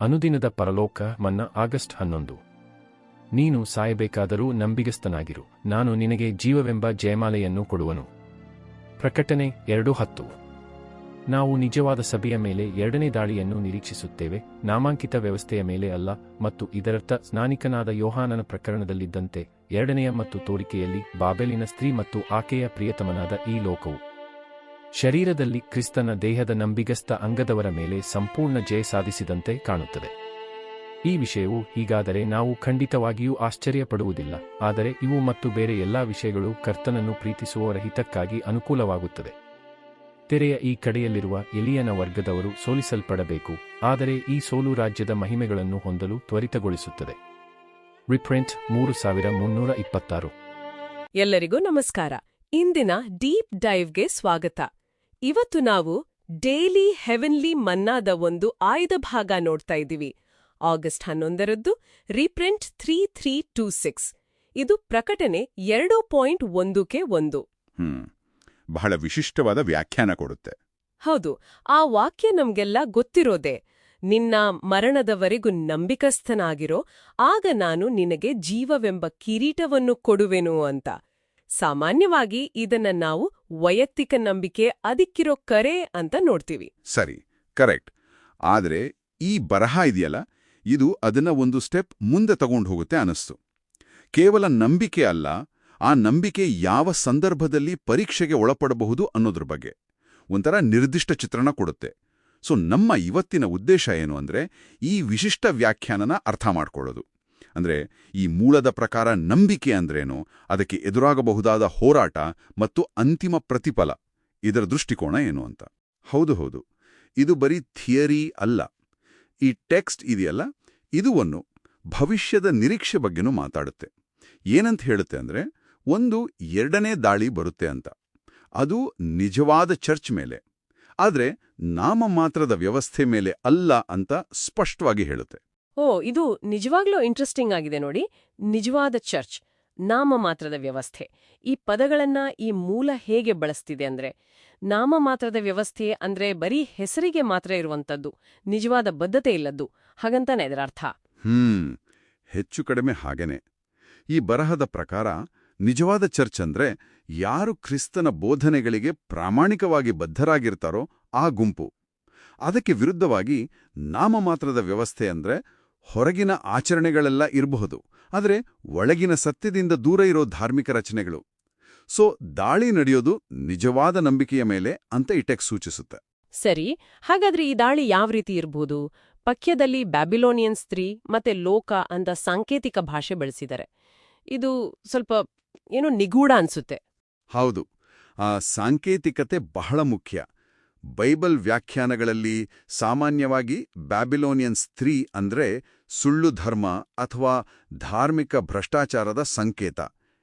ಅನುದಿನದ ಪರಲೋಕ ಮನ್ನ ಆಗಸ್ಟ್ ಹನ್ನೊಂದು. ನೀನು ಸಾಯಬೇಕಾದರೂ ನಂಬಿಗಸ್ತನಾಗಿರು. ನಾನು ನಿನಗೆ ಜೀವವೆಂಬ ಜಯಮಾಲೆಯನ್ನು ಕೊಡುವನು. ಪ್ರಕಟಣೆ ಎರಡು ಹತ್ತು. ನಾವು ನಿಜವಾದ ಸಭೆಯ ಮೇಲೆ ಎರಡನೇ ದಾಳಿಯನ್ನು ನಿರೀಕ್ಷಿಸುತ್ತೇವೆ. ನಾಮಾಂಕಿತ ವ್ಯವಸ್ಥೆಯ ಮೇಲೆ ಅಲ್ಲ ಮತ್ತು ಇದರರ್ಥ ಸ್ನಾನಿಕನಾದ ಯೋಹಾನನ ಪ್ರಕರಣದಲ್ಲಿದ್ದಂತೆ ಎರಡನೆಯ ಮತ್ತು ತೋರಿಕೆಯಲ್ಲಿ ಬಾಬೆಲಿನ ಸ್ತ್ರೀ ಮತ್ತು ಆಕೆಯ ಪ್ರಿಯತಮನಾದ ಈ ಲೋಕವು. ಶರೀರದಲ್ಲಿ ಕ್ರಿಸ್ತನ ದೇಹದ ನಂಬಿಗಸ್ತ ಅಂಗದವರ ಮೇಲೆ ಸಂಪೂರ್ಣ ಜಯ ಸಾಧಿಸಿದಂತೆ ಕಾಣುತ್ತದೆ. ಈ ವಿಷಯವು ಹೀಗಾದರೆ ನಾವು ಖಂಡಿತವಾಗಿಯೂ ಆಶ್ಚರ್ಯಪಡುವುದಿಲ್ಲ, ಆದರೆ ಇವು ಮತ್ತು ಬೇರೆ ಎಲ್ಲಾ ವಿಷಯಗಳು ಕರ್ತನನ್ನು ಪ್ರೀತಿಸುವವರ ಹಿತಕ್ಕಾಗಿ ಅನುಕೂಲವಾಗುತ್ತದೆ. ತೆರೆಯ ಈ ಕಡೆಯಲ್ಲಿರುವ ಎಲಿಯನ ವರ್ಗದವರು ಸೋಲಿಸಲ್ಪಡಬೇಕು, ಆದರೆ ಈ ಸೋಲು ರಾಜ್ಯದ ಮಹಿಮೆಗಳನ್ನು ಹೊಂದಲು ತ್ವರಿತಗೊಳಿಸುತ್ತದೆ. ರಿಪ್ರಿಂಟ್ ಮೂರು ಸಾವಿರ ಮುನ್ನೂರ ಇಪ್ಪತ್ತಾರು. ಎಲ್ಲರಿಗೂ ನಮಸ್ಕಾರ. ಇಂದಿನ ಡೀಪ್ ಡೈವ್ಗೆ ಸ್ವಾಗತ. ಇವತ್ತು ನಾವು ಡೈಲಿ ಹೆವೆನ್ಲಿ ಮನ್ನಾದ ಒಂದು ಆಯ್ದ ಭಾಗ ನೋಡ್ತಾ ಇದ್ದೀವಿ. August ಹನ್ನೊಂದರದ್ದು reprint three three two six. ಇದು ಪ್ರಕಟಣೆ ಎರಡು ಪಾಯಿಂಟ್ ಒಂದುಕ್ಕೆ ಒಂದು. ಹ್ಮ್. ಬಹಳ ವಿಶಿಷ್ಟವಾದ ವ್ಯಾಖ್ಯಾನ ಕೊಡುತ್ತೆ. ಹೌದು ಆ ವಾಕ್ಯ ನಮ್ಗೆಲ್ಲ ಗೊತ್ತಿರೋದೆ. ನಿನ್ನ ಮರಣದವರೆಗೂ ನಂಬಿಕಸ್ಥನಾಗಿರೋ ಆಗ ನಾನು ನಿನಗೆ ಜೀವವೆಂಬ ಕಿರೀಟವನ್ನು ಕೊಡುವೆನು ಅಂತ. ಸಾಮಾನ್ಯವಾಗಿ ಇದನ್ನ ನಾವು ವೈಯಕ್ತಿಕ ನಂಬಿಕೆ ಅದಕ್ಕಿರೋ ಕರೆ ಅಂತ ನೋಡ್ತೀವಿ. ಸರಿ, ಕರೆಕ್ಟ್. ಆದರೆ ಈ ಬರಹ ಇದೆಯಲ್ಲ, ಇದು ಅದನ್ನ ಒಂದು ಸ್ಟೆಪ್ ಮುಂದೆ ತಗೊಂಡು ಹೋಗುತ್ತೆ ಅನಿಸ್ತು. ಕೇವಲ ನಂಬಿಕೆ ಅಲ್ಲ, ಆ ನಂಬಿಕೆ ಯಾವ ಸಂದರ್ಭದಲ್ಲಿ ಪರೀಕ್ಷೆಗೆ ಒಳಪಡಬಹುದು ಅನ್ನೋದ್ರ ಬಗ್ಗೆ. ಒಂಥರ ನಿರ್ದಿಷ್ಟ ಚಿತ್ರಣ ಕೊಡುತ್ತೆ. ಸೊ, ನಮ್ಮ ಇವತ್ತಿನ ಉದ್ದೇಶ ಏನು ಅಂದ್ರೆ ಈ ವಿಶಿಷ್ಟ ವ್ಯಾಖ್ಯಾನನ ಅರ್ಥ ಮಾಡ್ಕೊಳ್ಳೋದು. ಅಂದ್ರೆ ಈ ಮೂಲದ ಪ್ರಕಾರ ನಂಬಿಕೆ ಅಂದ್ರೇನು? ಅದಕ್ಕೆ ಎದುರಾಗಬಹುದಾದ ಹೋರಾಟ ಮತ್ತು ಅಂತಿಮ ಪ್ರತಿಫಲ ಇದರ ದೃಷ್ಟಿಕೋನ ಏನು ಅಂತ? ಹೌದು ಹೌದು. ಇದು ಬರೀ ಥಿಯರಿ ಅಲ್ಲ. ಈ ಟೆಕ್ಸ್ಟ್ ಇದೆಯಲ್ಲ? ಇದು ಒಂದು ಭವಿಷ್ಯದ ನಿರೀಕ್ಷೆ ಬಗ್ಗೆನೂ ಮಾತಾಡುತ್ತೆ. ಏನಂತ ಹೇಳುತ್ತೆ ಅಂದ್ರೆ ಒಂದು ಎರಡನೇ ದಾಳಿ ಬರುತ್ತೆ ಅಂತ. ಅದು ನಿಜವಾದ ಚರ್ಚ್ ಮೇಲೆ. ಆದ್ರೆ ನಾಮಮಾತ್ರದ ವ್ಯವಸ್ಥೆ ಮೇಲೆ ಅಲ್ಲ ಅಂತ ಸ್ಪಷ್ಟವಾಗಿ ಹೇಳುತ್ತೆ. ಓ, ಇದು ನಿಜವಾಗ್ಲೂ ಇಂಟ್ರೆಸ್ಟಿಂಗ್ ಆಗಿದೆ ನೋಡಿ. ನಿಜವಾದ ಚರ್ಚ್ ನಾಮಮಾತ್ರದ ವ್ಯವಸ್ಥೆ. ಈ ಪದಗಳನ್ನ ಈ ಮೂಲ ಹೇಗೆ ಬಳಸ್ತಿದೆ ಅಂದ್ರೆ ನಾಮಮಾತ್ರದ ವ್ಯವಸ್ಥೆ ಅಂದ್ರೆ ಬರೀ ಹೆಸರಿಗೆ ಮಾತ್ರ ಇರುವಂತದ್ದು, ನಿಜವಾದ ಬದ್ಧತೆ ಇಲ್ಲದ್ದು, ಹಾಗಂತಾನೆ ಇದರ ಅರ್ಥ. ಹ್ಮ್, ಹೆಚ್ಚು ಕಡಿಮೆ ಹಾಗೇನೆ. ಈ ಬರಹದ ಪ್ರಕಾರ ನಿಜವಾದ ಚರ್ಚ್ ಅಂದ್ರೆ ಯಾರು ಕ್ರಿಸ್ತನ ಬೋಧನೆಗಳಿಗೆ ಪ್ರಾಮಾಣಿಕವಾಗಿ ಬದ್ಧರಾಗಿರ್ತಾರೋ ಆ ಗುಂಪು. ಅದಕ್ಕೆ ವಿರುದ್ಧವಾಗಿ ನಾಮಮಾತ್ರದ ವ್ಯವಸ್ಥೆ ಅಂದ್ರೆ ಹೊರಗಿನ ಆಚರಣೆಗಳೆಲ್ಲ ಇರಬಹುದು ಆದರೆ ಒಳಗಿನ ಸತ್ಯದಿಂದ ದೂರ ಇರೋ ಧಾರ್ಮಿಕ ರಚನೆಗಳು. ಸೊ ದಾಳಿ ನಡೆಯೋದು ನಿಜವಾದ ನಂಬಿಕೆಯ ಮೇಲೆ ಅಂತ ಇಟೆಕ್ ಸೂಚಿಸುತ್ತೆ. ಸರಿ ಹಾಗಾದ್ರೆ ಈ ದಾಳಿ ಯಾವ ರೀತಿ ಇರಬಹುದು ಪಕ್ಯದಲ್ಲಿ ಬ್ಯಾಬಿಲೋನಿಯನ್ ಸ್ತ್ರೀ ಮತ್ತೆ ಲೋಕ ಅಂತ ಸಾಂಕೇತಿಕ ಭಾಷೆ ಬಳಸಿದ್ದಾರೆ. ಇದು ಸ್ವಲ್ಪ ಏನೋ ನಿಗೂಢ ಅನ್ಸುತ್ತೆ. ಹೌದು. ಆ ಸಾಂಕೇತಿಕತೆ ಬಹಳ ಮುಖ್ಯ. ಬೈಬಲ್ ವ್ಯಾಖ್ಯಾನಗಳಲ್ಲಿ ಸಾಮಾನ್ಯವಾಗಿ ಬ್ಯಾಬಿಲೋನಿಯನ್ ಸ್ತ್ರೀ ಅಂದ್ರೆ ಸುಳ್ಳು ಧರ್ಮ ಅಥವಾ ಧಾರ್ಮಿಕ ಭ್ರಷ್ಟಾಚಾರದ ಸಂಕೇತ.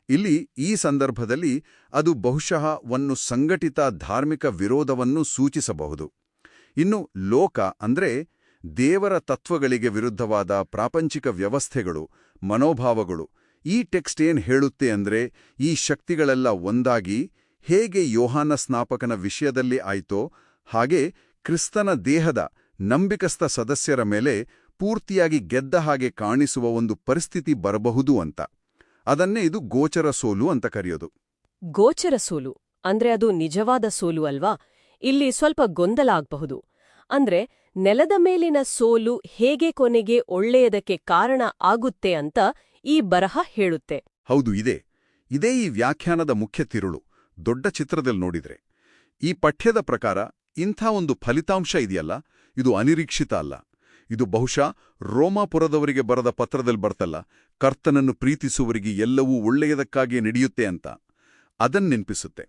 ಇಲ್ಲಿ ಈ ಸಂದರ್ಭದಲ್ಲಿ ಅದು ಬಹುಶಃ ಒಂದು ಸಂಘಟಿತ ಧಾರ್ಮಿಕ ವಿರೋಧವನ್ನು ಸೂಚಿಸಬಹುದು. ಇನ್ನು ಲೋಕ ಅಂದ್ರೆ ದೇವರ ತತ್ವಗಳಿಗೆ ವಿರುದ್ಧವಾದ ಪ್ರಾಪಂಚಿಕ ವ್ಯವಸ್ಥೆಗಳು, ಮನೋಭಾವಗಳು. ಈ ಟೆಕ್ಸ್ಟ್ ಏನ್ ಹೇಳುತ್ತೆ ಅಂದ್ರೆ ಈ ಶಕ್ತಿಗಳೆಲ್ಲ ಒಂದಾಗಿ ಹೇಗೆ ಯೋಹಾನ ಸ್ನಾಪಕನ ವಿಷಯದಲ್ಲಿ ಆಯ್ತೋ ಹಾಗೆ ಕ್ರಿಸ್ತನ ದೇಹದ ನಂಬಿಕಸ್ಥ ಸದಸ್ಯರ ಮೇಲೆ ಪೂರ್ತಿಯಾಗಿ ಗೆದ್ದ ಹಾಗೆ ಕಾಣಿಸುವ ಒಂದು ಪರಿಸ್ಥಿತಿ ಬರಬಹುದು ಅಂತ. ಅದನ್ನೇ ಇದು ಗೋಚರ ಸೋಲು ಅಂತ ಕರೆಯೋದು. ಗೋಚರ ಸೋಲು. ಅಂದ್ರೆ ಅದು ನಿಜವಾದ ಸೋಲು ಅಲ್ವಾ? ಇಲ್ಲಿ ಸ್ವಲ್ಪ ಗೊಂದಲ ಆಗ್ಬಹುದು. ಅಂದ್ರೆ ನೆಲದ ಮೇಲಿನ ಸೋಲು ಹೇಗೆ ಕೊನೆಗೆ ಒಳ್ಳೆಯದಕ್ಕೆ ಕಾರಣ ಆಗುತ್ತೆ ಅಂತ ಈ ಬರಹ ಹೇಳುತ್ತೆ. ಹೌದು ಇದೆ. ಇದೇ ಈ ವ್ಯಾಖ್ಯಾನದ ಮುಖ್ಯ ತಿರುಳು. ದೊಡ್ಡ ಚಿತ್ರದಲ್ಲಿ ನೋಡಿದ್ರೆ. ಈ ಪಠ್ಯದ ಪ್ರಕಾರ ಇಂಥ ಒಂದು ಫಲಿತಾಂಶ ಇದೆಯಲ್ಲ, ಇದು ಅನಿರೀಕ್ಷಿತ ಅಲ್ಲ. ಇದು ಬಹುಶಃ ರೋಮಾಪುರದವರಿಗೆ ಬರದ ಪತ್ರದಲ್ಲಿ ಬರ್ತಲ್ಲ, ಕರ್ತನನ್ನು ಪ್ರೀತಿಸುವವರಿಗೆ ಎಲ್ಲವೂ ಒಳ್ಳೆಯದಕ್ಕಾಗಿಯೇ ನಡೆಯುತ್ತೆ ಅಂತ. ಅದನ್ನು ನೆನಪಿಸುತ್ತೆ.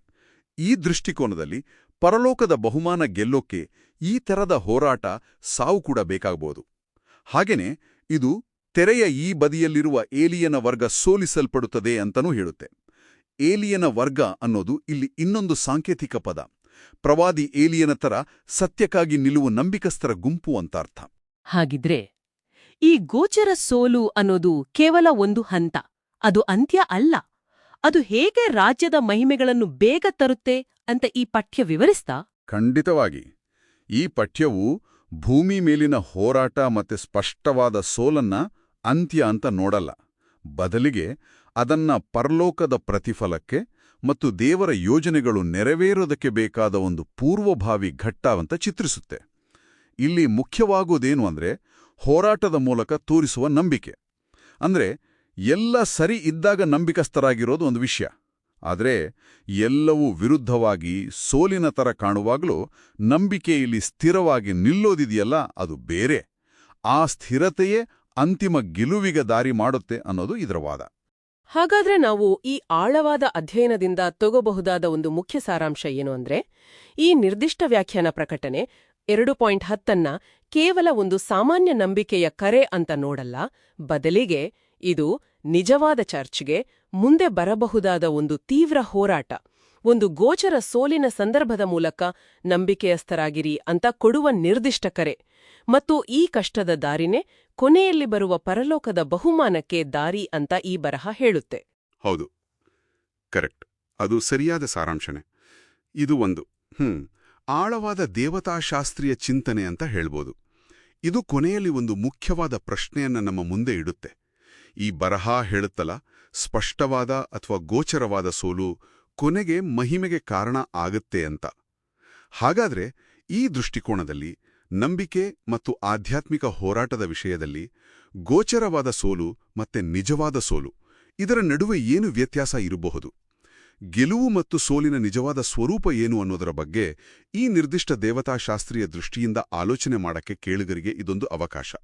ಈ ದೃಷ್ಟಿಕೋನದಲ್ಲಿ ಪರಲೋಕದ ಬಹುಮಾನ ಗೆಲ್ಲೋಕೆ ಈ ತರದ ಹೋರಾಟ ಸಾವು ಕೂಡ ಬೇಕಾಗಬಹುದು ಹಾಗೇನೇ ಇದು ತೆರೆಯ ಈ ಬದಿಯಲ್ಲಿರುವ ಏಲಿಯನ ವರ್ಗ ಸೋಲಿಸಲ್ಪಡುತ್ತದೆ ಅಂತನೂ ಹೇಳುತ್ತೆ. ಏಲಿಯನ ವರ್ಗ ಅನ್ನೋದು ಇಲ್ಲಿ ಇನ್ನೊಂದು ಸಾಂಕೇತಿಕ ಪದ. ಪ್ರವಾದಿ ಏಲಿಯನ ತರ ಸತ್ಯಕ್ಕಾಗಿ ನಿಲ್ಲುವ ನಂಬಿಕಸ್ಥರ ಗುಂಪು ಅಂತ ಅರ್ಥ ಹಾಗಿದ್ರೆ ಈ ಗೋಚರ ಸೋಲು ಅನ್ನೋದು ಕೇವಲ ಒಂದು ಹಂತ ಅದು ಅಂತ್ಯ ಅಲ್ಲ. ಅದು ಹೇಗೆ ರಾಜ್ಯದ ಮಹಿಮೆಗಳನ್ನು ಬೇಗ ತರುತ್ತೆ ಅಂತ ಈ ಪಠ್ಯ ವಿವರಿಸ್ತಾ? ಖಂಡಿತವಾಗಿ. ಈ ಪಠ್ಯವು ಭೂಮಿ ಮೇಲಿನ ಹೋರಾಟ ಮತ್ತೆ ಸ್ಪಷ್ಟವಾದ ಸೋಲನ್ನ ಅಂತ್ಯ ಅಂತ ನೋಡಲ್ಲ. ಬದಲಿಗೆ ಅದನ್ನ ಪರಲೋಕದ ಪ್ರತಿಫಲಕ್ಕೆ ಮತ್ತು ದೇವರ ಯೋಜನೆಗಳು ನೆರವೇರೋದಕ್ಕೆ ಬೇಕಾದ ಒಂದು ಪೂರ್ವಭಾವಿ ಘಟ್ಟ ಅಂತ ಚಿತ್ರಿಸುತ್ತೆ. ಇಲ್ಲಿ ಮುಖ್ಯವಾಗುವುದೇನು ಅಂದ್ರೆ ಹೋರಾಟದ ಮೂಲಕ ತೋರಿಸುವ ನಂಬಿಕೆ. ಅಂದ್ರೆ ಎಲ್ಲ ಸರಿ ಇದ್ದಾಗ ನಂಬಿಕಸ್ಥರಾಗಿರೋದು ಒಂದು ವಿಷಯ. ಆದರೆ ಎಲ್ಲವೂ ವಿರುದ್ಧವಾಗಿ ಸೋಲಿನ ಥರ ಕಾಣುವಾಗಲೂ ನಂಬಿಕೆ ಇಲ್ಲಿ ಸ್ಥಿರವಾಗಿ ನಿಲ್ಲೋದಿದೆಯಲ್ಲ, ಅದು ಬೇರೆ. ಆ ಸ್ಥಿರತೆಯೇ ಅಂತಿಮ ಗೆಲುವಿಗೆ ದಾರಿ ಮಾಡುತ್ತೆ ಅನ್ನೋದು ಇದರ ವಾದ. ಹಾಗಾದ್ರೆ ನಾವು ಈ ಆಳವಾದ ಅಧ್ಯಯನದಿಂದ ತಗೋಬಹುದಾದ ಒಂದು ಮುಖ್ಯ ಸಾರಾಂಶ ಏನು ಅಂದ್ರೆ, ಈ ನಿರ್ದಿಷ್ಟ ವ್ಯಾಖ್ಯಾನ ಪ್ರಕಟಣೆ ಎರಡು ಪಾಯಿಂಟ್ ಹತ್ತನ್ನ ಕೇವಲ ಒಂದು ಸಾಮಾನ್ಯ ನಂಬಿಕೆಯ ಕರೆ ಅಂತ ನೋಡಲ್ಲ, ಬದಲಿಗೆ ಇದು ನಿಜವಾದ ಚರ್ಚ್ಗೆ ಮುಂದೆ ಬರಬಹುದಾದ ಒಂದು ತೀವ್ರ ಹೋರಾಟ. ಒಂದು ಗೋಚರ ಸೋಲಿನ ಸಂದರ್ಭದ ಮೂಲಕ ನಂಬಿಕೆಯಸ್ಥರಾಗಿರಿ ಅಂತ ಕೊಡುವ ನಿರ್ದಿಷ್ಟ ಕರೆ ಮತ್ತು ಈ ಕಷ್ಟದ ದಾರಿನೇ ಕೊನೆಯಲ್ಲಿ ಬರುವ ಪರಲೋಕದ ಬಹುಮಾನಕ್ಕೆ ದಾರಿ ಅಂತ ಈ ಬರಹ ಹೇಳುತ್ತೆ. ಹೌದು. ಕರೆಕ್ಟ್. ಅದು ಸರಿಯಾದ ಸಾರಾಂಶನೆ. ಇದು ಒಂದು. ಹ್ಮ್. ಆಳವಾದ ದೇವತಾಶಾಸ್ತ್ರೀಯ ಚಿಂತನೆ ಅಂತ ಹೇಳ್ಬೋದು. ಇದು ಕೊನೆಯಲ್ಲಿ ಒಂದು ಮುಖ್ಯವಾದ ಪ್ರಶ್ನೆಯನ್ನ ನಮ್ಮ ಮುಂದೆ ಇಡುತ್ತೆ. ಈ ಬರಹ ಹೇಳುತ್ತಲ ಸ್ಪಷ್ಟವಾದ ಅಥವಾ ಗೋಚರವಾದ ಸೋಲು ಕೊನೆಗೆ ಮಹಿಮೆಗೆ ಕಾರಣ ಆಗತ್ತೆ ಅಂತ. ಹಾಗಾದ್ರೆ ಈ ದೃಷ್ಟಿಕೋನದಲ್ಲಿ, ನಂಬಿಕೆ ಮತ್ತು ಆಧ್ಯಾತ್ಮಿಕ ಹೋರಾಟದ ವಿಷಯದಲ್ಲಿ ಗೋಚರವಾದ ಸೋಲು ಮತ್ತೆ ನಿಜವಾದ ಸೋಲು, ಇದರ ನಡುವೆ ಏನು ವ್ಯತ್ಯಾಸ ಇರಬಹುದು? ಗೆಲುವು ಮತ್ತು ಸೋಲಿನ ನಿಜವಾದ ಸ್ವರೂಪ ಏನು ಅನ್ನೋದರ ಬಗ್ಗೆ ಈ ನಿರ್ದಿಷ್ಟ ದೇವತಾಶಾಸ್ತ್ರೀಯ ದೃಷ್ಟಿಯಿಂದ ಆಲೋಚನೆ ಮಾಡಕ್ಕೆ ಕೇಳುಗರಿಗೆ ಇದೊಂದು ಅವಕಾಶ.